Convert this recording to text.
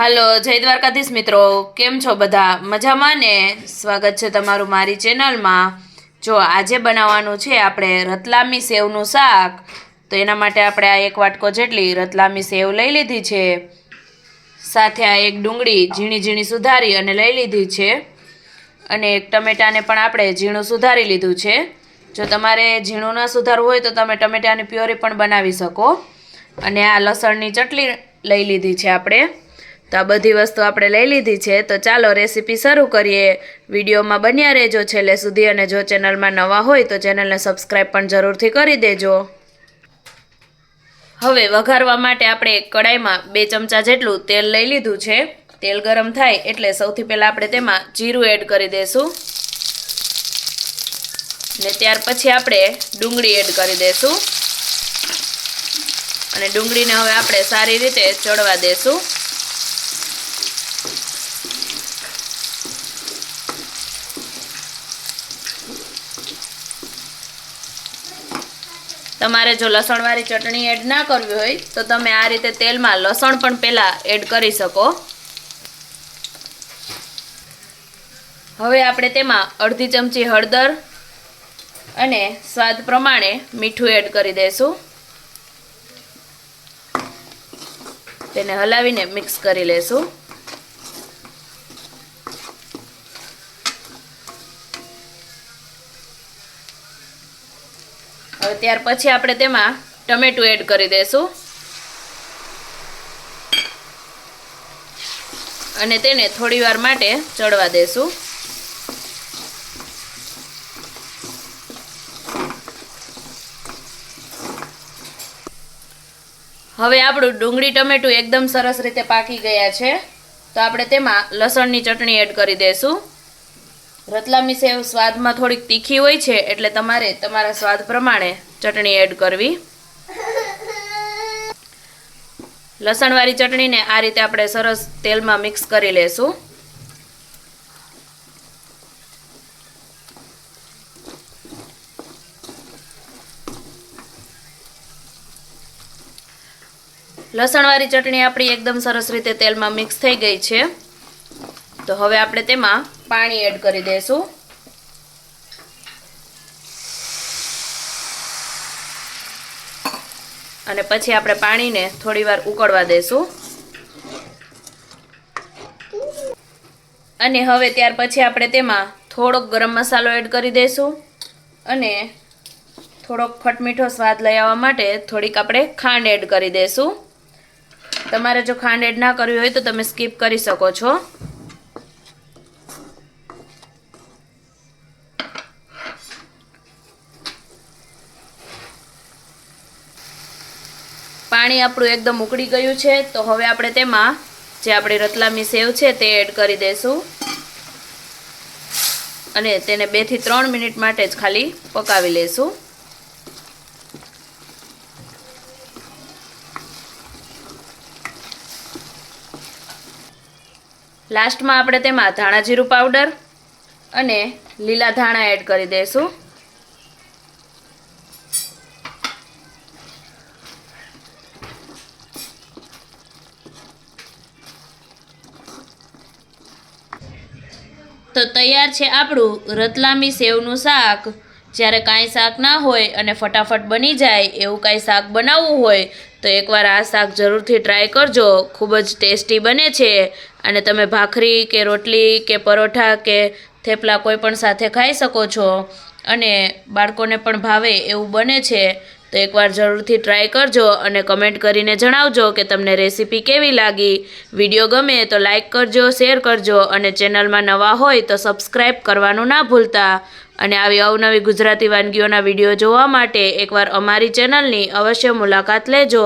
હાલો, જય દ્વારકાધીશ મિત્રો. કેમ છો બધા? મજામાં ને? સ્વાગત છે તમારું મારી ચેનલમાં. જો, આજે બનાવવાનું છે આપણે રતલામી સેવનું શાક. તો એના માટે આપણે આ એક વાટકો જેટલી રતલામી સેવ લઈ લીધી છે. સાથે આ એક ડુંગળી ઝીણી ઝીણી સુધારી અને લઈ લીધી છે. અને એક ટમેટાને પણ આપણે ઝીણું સુધારી લીધું છે. જો તમારે ઝીણું ન સુધારવું હોય તો તમે ટમેટાની પ્યોરી પણ બનાવી શકો. અને આ લસણની ચટણી લઈ લીધી છે આપણે. તો આ બધી વસ્તુ આપણે લઈ લીધી છે. તો ચાલો રેસીપી શરૂ કરીએ. વિડીયોમાં બન્યા રહેજો છેલ્લે સુધી અને જો ચેનલમાં નવા હોય તો ચેનલને સબસ્ક્રાઈબ પણ જરૂરથી કરી દેજો. હવે વઘારવા માટે આપણે કડાઈમાં બે ચમચા જેટલું તેલ લઈ લીધું છે. તેલ ગરમ થાય એટલે સૌથી પહેલાં આપણે તેમાં જીરું એડ કરી દઈશું ને ત્યાર પછી આપણે ડુંગળી એડ કરી દઈશું અને ડુંગળીને હવે આપણે સારી રીતે ચડવા દઈશું તમારે જો લસણવાળી ચટણી એડ ના કરવી હોય, તો તમે આ રીતે તેલમાં લસણ પણ પહેલાં એડ કરી શકો. હવે આપણે તેમાં અડધી ચમચી હળદર અને સ્વાદ પ્રમાણે મીઠું એડ કરી દઈશું. તેને હલાવીને મિક્સ કરી લેશું હવે ત્યાર પછી આપણે તેમાં ટમેટું એડ કરી દઈશું અને તેને થોડી વાર માટે ચડવા દેશું. હવે આપણું ડુંગળી ટમેટું એકદમ સરસ રીતે પાકી ગયા છે. તો આપણે તેમાં લસણની ચટણી એડ કરી દઈશું રતલામી સેવ સ્વાદમાં થોડીક તીખી હોય છે, એટલે તમારે તમારા સ્વાદ પ્રમાણે ચટણી એડ કરવી. લસણવાળી ચટણીને આ રીતે આપણે સરસ તેલમાં મિક્સ કરી લેશું. લસણવાળી ચટણી આપણી એકદમ સરસ રીતે તેલમાં મિક્સ થઈ ગઈ છે. તો હવે આપણે તેમાં પાણી એડ કરી દઈશું અને પછી આપણે પાણીને થોડી વાર ઉકળવા દઈશું અને હવે ત્યાર પછી આપણે તેમાં થોડોક ગરમ મસાલો એડ કરી દઈશું અને થોડોક ખટમીઠો સ્વાદ લઈ આવવા માટે થોડીક આપણે ખાંડ એડ કરી દઈશું તમારે જો ખાંડ એડ ના કરવી હોય તો તમે સ્કીપ કરી શકો છો. પાણી આપણું એકદમ ઉકળી ગયું છે, તો હવે આપણે તેમાં જે આપણી રતલામી સેવ છે તે એડ કરી દઈશું. અને તેને બેથી ત્રણ મિનિટ માટે જ ખાલી પકાવી લઈશું. લાસ્ટમાં આપણે તેમાં ધાણા જીરું પાવડર અને લીલા ધાણા એડ કરી દઈશું. તો તૈયાર છે આપણું રતલામી સેવનું શાક. જ્યારે કાંઈ શાક ના હોય અને ફટાફટ બની જાય એવું કાંઈ શાક બનાવવું હોય, તો એકવાર આ શાક જરૂરથી ટ્રાય કરજો. ખૂબ જ ટેસ્ટી બને છે. અને તમે ભાખરી કે રોટલી કે પરોઠા કે થેપલા કોઈ પણ સાથે ખાઈ શકો છો. અને બાળકોને પણ ભાવે એવું બને છે. તો એકવાર જરૂરથી ટ્રાય કરજો અને કમેન્ટ કરીને જણાવજો કે તમને રેસીપી કેવી લાગી. વીડિયો ગમે તો લાઇક કરજો શેર કરજો અને ચેનલમાં નવા હોય તો સબસ્ક્રાઈબ કરવાનું ના ભૂલતા. અને આવી અવનવી ગુજરાતી વાનગીઓના વીડિયો જોવા માટે એકવાર અમારી ચેનલની અવશ્ય મુલાકાત લેજો.